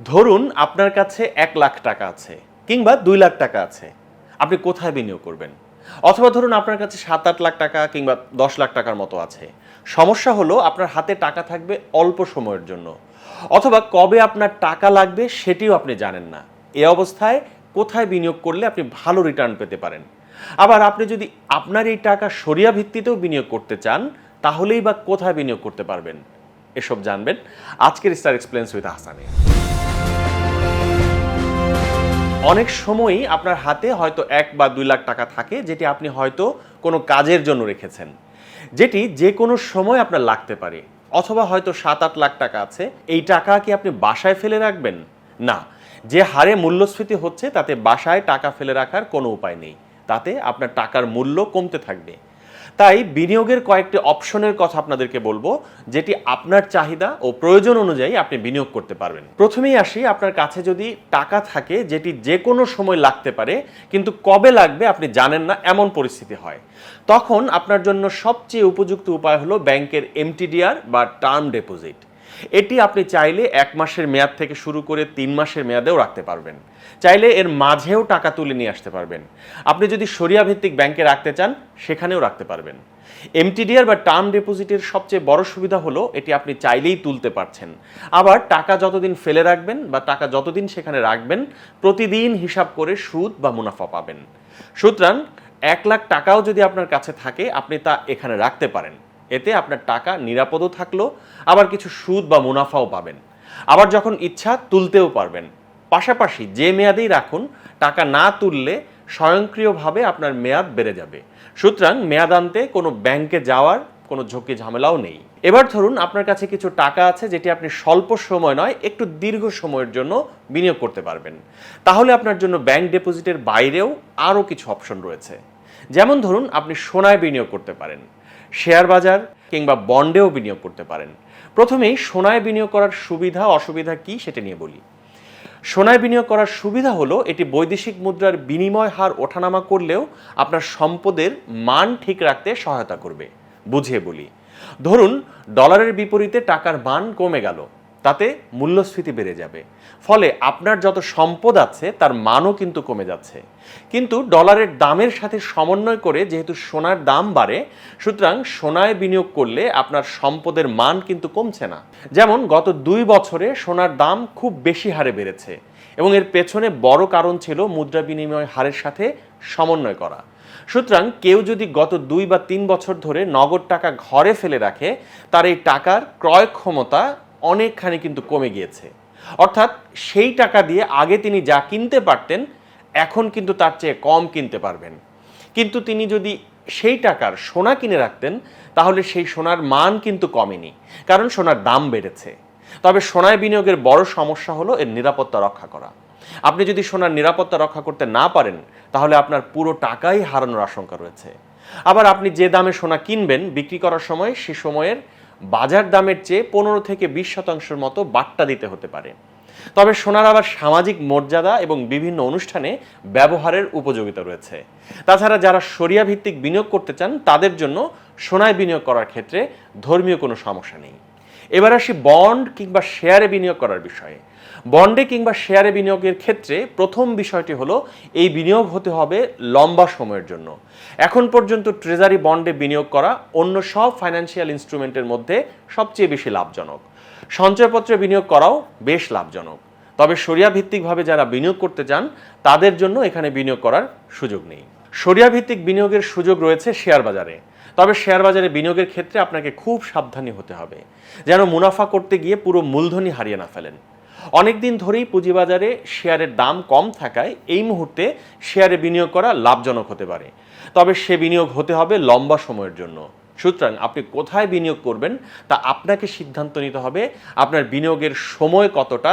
ধরুন আপনার কাছে এক লাখ টাকা আছে কিংবা দুই লাখ টাকা আছে। আপনি কোথায় বিনিয়োগ করবেন? অথবা ধরুন আপনার কাছে সাত আট লাখ টাকা কিংবা দশ লাখ টাকার মতো আছে। সমস্যা হলো আপনার হাতে টাকা থাকবে অল্প সময়ের জন্য। অথবা কবে আপনার টাকা লাগবে সেটিও আপনি জানেন না। এ অবস্থায় কোথায় বিনিয়োগ করলে আপনি ভালো রিটার্ন পেতে পারেন। আবার আপনি যদি আপনার এই টাকা সরিয়া ভিত্তিতেও বিনিয়োগ করতে চান, তাহলেই বা কোথায় বিনিয়োগ করতে পারবেন? এসব জানবেন আজকের স্টার এক্সপ্লেন্স উইথ আহসানে অনেক সময়ই আপনার হাতে হয়তো এক বা দুই লাখ টাকা থাকে, যেটি আপনি হয়তো কোনো কাজের জন্য রেখেছেন, যেটি যে কোনো সময় আপনার লাগতে পারে, অথবা হয়তো সাত আট লাখ টাকা আছে। এই টাকা কি আপনি বাসায় ফেলে রাখবেন? না, যে হারে মূল্যস্ফীতি হচ্ছে তাতে বাসায় টাকা ফেলে রাখার কোনো উপায় নেই, তাতে আপনার টাকার মূল্য কমতে থাকবে। তাই বিনিয়োগের কয়েকটি অপশনের কথা আপনাদেরকে বলব, যেটি আপনার চাহিদা ও প্রয়োজন অনুযায়ী আপনি বিনিয়োগ করতে পারবেন। প্রথমেই আসি, আপনার কাছে যদি টাকা থাকে, যেটি যে কোনো সময় লাগতে পারে, কিন্তু কবে লাগবে আপনি জানেন না, এমন পরিস্থিতি হয়। তখন আপনার জন্য সবচেয়ে উপযুক্ত উপায় হলো ব্যাংকের এমটিডিআর বা টার্ম ডিপোজিট। এটি আপনি চাইলে এক মাসের মেয়াদ থেকে শুরু করে তিন মাসের মেয়াদেও রাখতে পারবেন। চাইলে এর মাঝেও টাকা তুলে নিয়ে আসতে পারবেন। আপনি যদি সরিয়া ভিত্তিক ব্যাংকে রাখতে চান, সেখানেও রাখতে পারবেন। এমটিডিআর বা টার্ম ডিপোজিটের সবচেয়ে বড় সুবিধা হলো, এটি আপনি চাইলেই তুলতে পারছেন। আবার টাকা যতদিন ফেলে রাখবেন বা টাকা যতদিন সেখানে রাখবেন, প্রতিদিন হিসাব করে সুদ বা মুনাফা পাবেন। সুতরাং এক লাখ টাকাও যদি আপনার কাছে থাকে, আপনি তা এখানে রাখতে পারেন। এতে আপনার টাকা নিরাপদও থাকল, আবার কিছু সুদ বা মুনাফাও পাবেন। আবার যখন ইচ্ছা তুলতেও পারবেন। পাশাপাশি যে মেয়াদেই রাখুন, টাকা না তুললে স্বয়ংক্রিয়ভাবে আপনার মেয়াদ বেড়ে যাবে। সুতরাং মেয়াদ আনতে কোনো ব্যাংকে যাওয়ার কোনো ঝুঁকি ঝামেলাও নেই। এবার ধরুন আপনার কাছে কিছু টাকা আছে যেটি আপনি স্বল্প সময় নয়, একটু দীর্ঘ সময়ের জন্য বিনিয়োগ করতে পারবেন। তাহলে আপনার জন্য ব্যাংক ডিপোজিটের বাইরেও আরও কিছু অপশন রয়েছে। যেমন ধরুন আপনি সোনায় বিনিয়োগ করতে পারেন। শেয়ার বাজার কিংবা বন্ডেও বিনিয়োগ করতে পারেন। প্রথমেই সোনায় বিনিয়োগ করার সুবিধা, অসুবিধা কি সেটা নিয়ে বলি। সোনায় বিনিয়োগ করার সুবিধা হলো এটি বৈদেশিক মুদ্রার বিনিময় হার ওঠানামা করলেও আপনার সম্পদের মান ঠিক রাখতে সহায়তা করবে, বুঝিয়ে বলি। ধরুন, ডলারের বিপরীতে টাকার মান কমে গেল। তাতে মূল্যস্ফীতি বেড়ে যাবে। ফলে আপনার যত সম্পদ আছে, তার মানও কিন্তু কমে যাচ্ছে। কিন্তু ডলারের দামের সাথে সমন্বয় করে যেহেতু সোনার দাম বাড়ে, সুতরাং সোনায় বিনিয়োগ করলে আপনার সম্পদের মান কিন্তু কমছে না। যেমন গত দুই বছরে সোনার দাম খুব বেশি হারে বেড়েছে এবং এর পেছনে বড় কারণ ছিল মুদ্রা বিনিময় হারের সাথে সমন্বয় করা। সুতরাং কেউ যদি গত দুই বা তিন বছর ধরে নগদ টাকা ঘরে ফেলে রাখে, তার এই টাকার ক্রয় ক্ষমতা অনেকখানি কিন্তু কমে গিয়েছে। অর্থাৎ সেই টাকা দিয়ে আগে তিনি যা কিনতে পারতেন, এখন কিন্তু তার চেয়ে কম কিনতে পারবেন। কিন্তু তিনি যদি সেই টাকার সোনা কিনে রাখতেন, তাহলে সেই সোনার মান কিন্তু কমেনি, কারণ সোনার দাম বেড়েছে। তবে সোনায় বিনিয়োগের বড় সমস্যা হলো এর নিরাপত্তা রক্ষা করা। আপনি যদি সোনার নিরাপত্তা রক্ষা করতে না পারেন, তাহলে আপনার পুরো টাকাই হারানোর আশঙ্কা রয়েছে। আবার আপনি যে দামে সোনা কিনবেন, বিক্রি করার সময়, সে সময়ের বাজার দামের চেয়ে পনেরো থেকে বিশ শতাংশের মতো বাট্টা দিতে হতে পারে। তবে সোনার আবার সামাজিক মর্যাদা এবং বিভিন্ন অনুষ্ঠানে ব্যবহারের উপযোগিতা রয়েছে। তাছাড়া যারা সরিয়া ভিত্তিক বিনিয়োগ করতে চান, তাদের জন্য সোনায় বিনিয়োগ করার ক্ষেত্রে ধর্মীয় কোনো সমস্যা নেই। এবার আসি বন্ড কিংবা শেয়ারে বিনিয়োগ করার বিষয়ে। বন্ডে কিংবা শেয়ারে বিনিয়োগের ক্ষেত্রে প্রথম বিষয়টি হলো, এই বিনিয়োগ হতে হবে লম্বা সময়ের জন্য। এখন পর্যন্ত ট্রেজারি বন্ডে বিনিয়োগ করা অন্য সব ফাইন্যান্সিয়াল ইনস্ট্রুমেন্টের মধ্যে সবচেয়ে বেশি লাভজনক। সঞ্চয়পত্রে বিনিয়োগ করাও বেশ লাভজনক। তবে সরিয়া ভিত্তিকভাবে যারা বিনিয়োগ করতে চান, তাদের জন্য এখানে বিনিয়োগ করার সুযোগ নেই। সরিয়া ভিত্তিক বিনিয়োগের সুযোগ রয়েছে শেয়ার বাজারে তবে শেয়ার বাজারে বিনিয়োগের ক্ষেত্রে আপনাকে খুব সাবধানী হতে হবে, যেন মুনাফা করতে গিয়ে পুরো মূলধনই হারিয়ে না ফেলেন। অনেক দিন ধরেই পুঁজিবাজারে শেয়ারের দাম কম থাকায় এই মুহূর্তে শেয়ারে বিনিয়োগ করা লাভজনক হতে পারে। তবে সে বিনিয়োগ হতে হবে লম্বা সময়ের জন্য। সুতরাং আপনি কোথায় বিনিয়োগ করবেন তা আপনাকে সিদ্ধান্ত নিতে হবে, আপনার বিনিয়োগের সময় কতটা